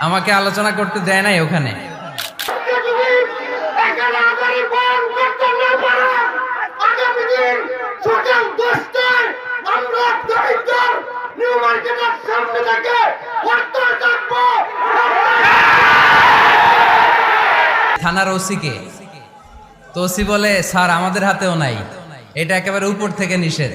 আমাকে আলোচনা করতে দেয় নাই ওখানে। থানার ওসিকে। তো ওসি বলে, স্যার, আমাদের হাতেও নাই। এটা একেবারে উপর থেকে নিষেধ।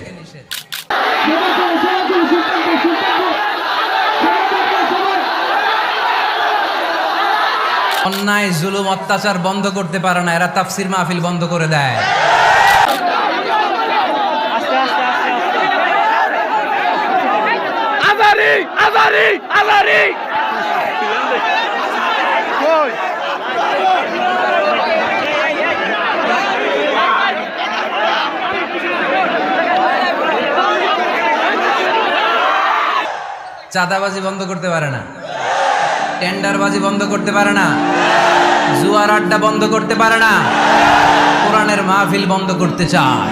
অন্যায় জুলুম অত্যাচার বন্ধ করতে পারে না এরা তাফসির মাহফিল বন্ধ করে দেয়। আজারি আজারি আজারি। চাঁদাবাজি বন্ধ করতে পারে না। টেন্ডারবাজি বন্ধ করতে পারে না। জুয়ার আড্ডা বন্ধ করতে পারে না। কোরআনের মাহফিল বন্ধ করতে চায়।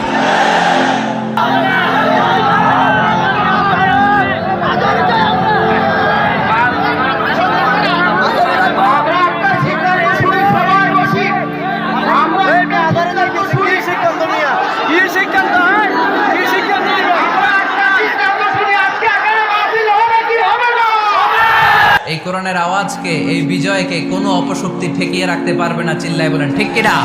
এই কোরআনের আওয়াজকে, এই বিজয়কে কোনো অপশক্তি ঠেকিয়ে রাখতে পারবে না চিল্লাই বলেন, ঠিক কিনা?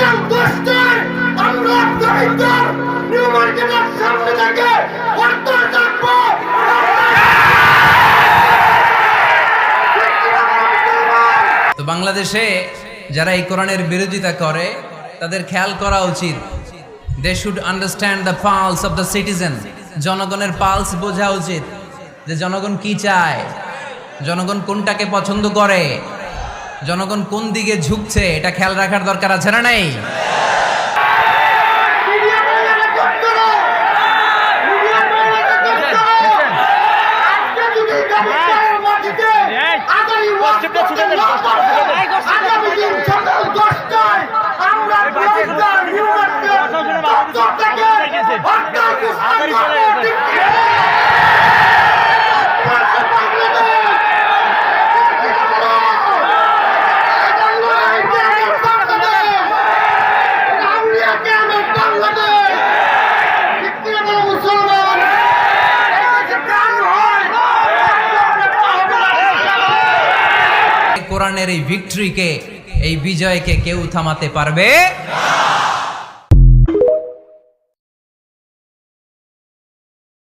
সামনে বাংলাদেশে যারা এই কোরআনের বিরোধিতা করে তাদের খেয়াল করা উচিত। They should understand the pulse of the citizen জনগণের পালস বোঝা উচিত যে জনগণ কি চায়। জনগণ কোনটাকে পছন্দ করে। জনগণ কোন দিকে ঝুঁকছে এটা খেয়াল রাখার দরকার আছে না নাই? কোরআনের এই ভিক্টরিকে এই বিজয়কে কেউ থামাতে পারবে